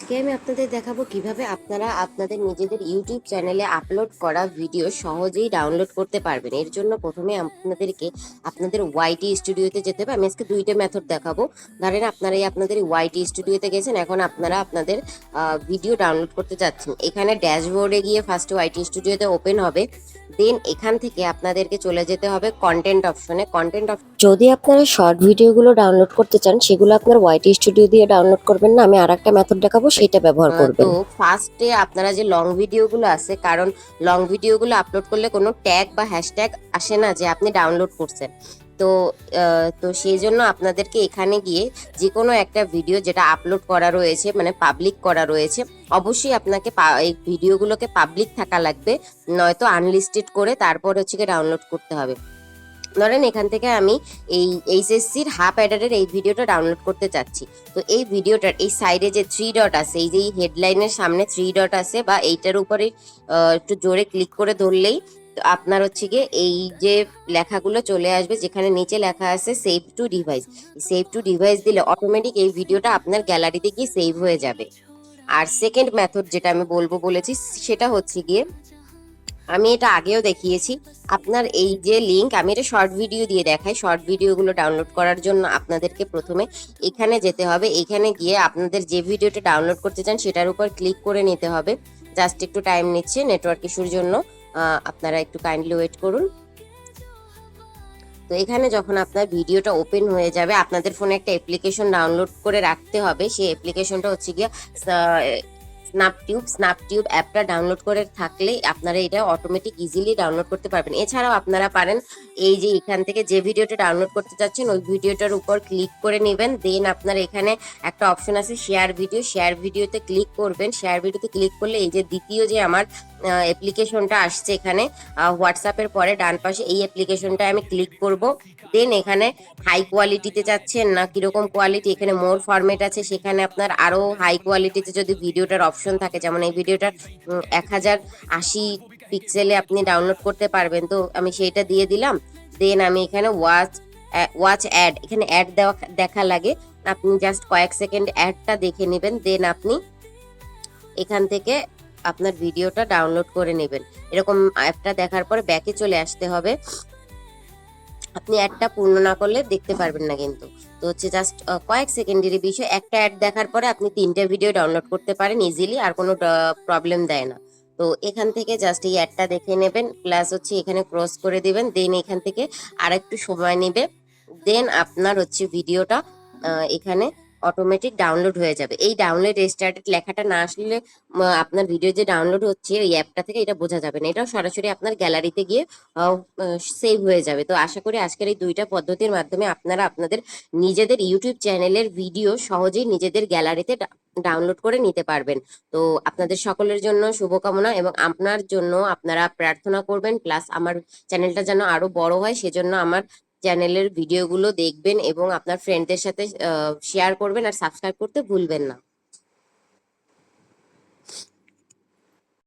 আজকে আমি আপনাদের দেখাবো কীভাবে আপনারা আপনাদের নিজেদের ইউটিউব চ্যানেলে আপলোড করা ভিডিও সহজেই ডাউনলোড করতে পারবেন। এর জন্য প্রথমে আপনাদেরকে আপনাদের ওয়াইটি স্টুডিওতে যেতে হবে। আমি আজকে দুইটা মেথড দেখাবো। ধরেন আপনারা আপনাদের ওয়াইটি স্টুডিওতে গেছেন, এখন আপনারা আপনাদের ভিডিও ডাউনলোড করতে যাচ্ছেন। এখানে ড্যাশবোর্ডে গিয়ে ফার্স্ট ওয়াইটি স্টুডিওতে ওপেন হবে। দেন এখান থেকে আপনাদেরকে চলে যেতে হবে কন্টেন্ট অপশনে কন্টেন্ট অপশন যদি আপনারা শর্ট ভিডিওগুলো ডাউনলোড করতে চান সেগুলো আপনার ওয়াইটি স্টুডিও দিয়ে ডাউনলোড করবেন না আমি আর একটা মেথড দেখাবো সেটা ব্যবহার করবেন। তো ফার্স্টে আপনারা যে লং ভিডিওগুলো আছে কারণ লং ভিডিওগুলো আপলোড করলে কোনো ট্যাগ বা হ্যাশট্যাগ আসে না যে আপনি ডাউনলোড করছেন। তো তো সেই জন্য আপনাদেরকে এখানে গিয়ে যে কোনো একটা ভিডিও যেটা আপলোড করা রয়েছে মানে পাবলিক করা রয়েছে অবশ্যই আপনাকে এই ভিডিওগুলোকে পাবলিক থাকা লাগবে, নয়তো আনলিস্টেড করে তারপর হচ্ছে গিয়ে ডাউনলোড করতে হবে। ধরেন এখান থেকে আমি এই এইচএসসির হাফ অ্যাডারের এই ভিডিওটা ডাউনলোড করতে চাচ্ছি। তো এই ভিডিওটার এই সাইডে যে থ্রি ডট আছে, এই যে এই হেডলাইনের সামনে থ্রি ডট আছে বা এইটার উপরে একটু জোরে ক্লিক করে ধরলেই আপনার হচ্ছে গিয়ে এই যে লেখাগুলো চলে আসবে, যেখানে নিচে লেখা আছে save to device save to device দিলে অটোমেটিক এই ভিডিওটা আপনার গ্যালারিতে গিয়ে সেভ হয়ে যাবে। আর সেকেন্ড মেথড যেটা আমি বলব বলেছি, সেটা হচ্ছে গিয়ে আমি এটা আগেও দেখিয়েছি। আপনার এই যে লিংক আমি এটা শর্ট ভিডিও দিয়ে দেখাই। শর্ট ভিডিওগুলো ডাউনলোড করার জন্য আপনাদেরকে প্রথমে এখানে যেতে হবে। এখানে গিয়ে আপনাদের যে ভিডিওটা ডাউনলোড করতে চান, সেটার উপর ক্লিক করে নিতে হবে। জাস্ট একটু টাইম নিচ্ছে নেটওয়ার্ক ইস্যুর জন্য। আপনারা একটু কাইন্ডলি ওয়েট করুন। তো এখানে যখন আপনার ভিডিওটা ওপেন হয়ে যাবে, আপনাদের ফোনে একটা অ্যাপ্লিকেশন ডাউনলোড করে রাখতে হবে। সেই অ্যাপ্লিকেশনটা হচ্ছে গিয়ে স্ন্যাপটিউব স্ন্যাপটিউব অ্যাপটা ডাউনলোড করে থাকলে আপনারা এটা অটোমেটিক ইজিলি ডাউনলোড করতে পারবেন। এছাড়াও আপনারা পারেন এই যে এখান থেকে যে ভিডিওটা ডাউনলোড করতে চাচ্ছেন, ওই ভিডিওটার উপর ক্লিক করে নেবেন। দেন আপনার এখানে একটা অপশন আছে শেয়ার ভিডিও শেয়ার ভিডিওতে ক্লিক করবেন। শেয়ার ভিডিওতে ক্লিক করলে এই যে দ্বিতীয় যে আমার অ্যাপ্লিকেশনটা আসছে এখানে। হোয়াটসঅ্যাপের পরে ডান পাশে এই অ্যাপ্লিকেশনটা আমি ক্লিক করব। দেন এখানে হাই কোয়ালিটিতে যাচ্ছেন না কীরকম কোয়ালিটি এখানে মোর ফরম্যাট আছে, সেখানে আপনার আরও হাই কোয়ালিটিতে যদি ভিডিওটার অপশন থাকে, যেমন এই ভিডিওটার এক হাজার আশি পিক্সেলে আপনি ডাউনলোড করতে পারবেন। তো আমি সেইটা দিয়ে দিলাম। দেন আমি এখানে ওয়াচ ওয়াচ অ্যাড এখানে অ্যাড দেওয়া, দেখা লাগে। আপনি জাস্ট কয়েক সেকেন্ড অ্যাডটা দেখে নেবেন। দেন আপনি এখান থেকে আপনার ভিডিওটা ডাউনলোড করে নেবেন। এরকম অ্যাপটা দেখার পর ব্যাকে চলে আসতে হবে। আপনি অ্যাডটা পূর্ণ না করলে দেখতে পারবেন না কিন্তু। তো হচ্ছে জাস্ট কয়েক সেকেন্ডের বিষয় একটা অ্যাড দেখার পরে আপনি তিনটে ভিডিও ডাউনলোড করতে পারেন ইজিলি আর কোনো প্রবলেম দেয় না। তো এখান থেকে জাস্ট এই অ্যাডটা দেখে নেবেন প্লাস হচ্ছে এখানে ক্রস করে দিবেন দেন এখান থেকে আর একটু সময় নেবে। দেন আপনার হচ্ছে ভিডিওটা এখানে অটোমেটিক ডাউনলোড হয়ে যাবে। এই ডাউনলোড স্টার্টেড লেখাটা না আসলে আপনার ভিডিও যে ডাউনলোড হচ্ছে, ওই অ্যাপটা থেকে এটা বোঝা যাবে না। এটাও সরাসরি আপনার গ্যালারিতে গিয়ে সেভ হয়ে যাবে। তো আশা করি আজকের এই দুইটা পদ্ধতির মাধ্যমে আপনারা আপনাদের নিজেদের ইউটিউব চ্যানেলের ভিডিও সহজেই নিজেদের গ্যালারিতে ডাউনলোড করে নিতে পারবেন। তো আপনাদের সকলের জন্য শুভকামনা এবং আপনার জন্য আপনারা প্রার্থনা করবেন প্লাস আমার চ্যানেলটা যেন আরও বড় হয়, সেজন্য আমার চ্যানেলের ভিডিওগুলো দেখবেন এবং আপনার ফ্রেন্ডদের সাথে শেয়ার করবেন আর সাবস্ক্রাইব করতে ভুলবেন না।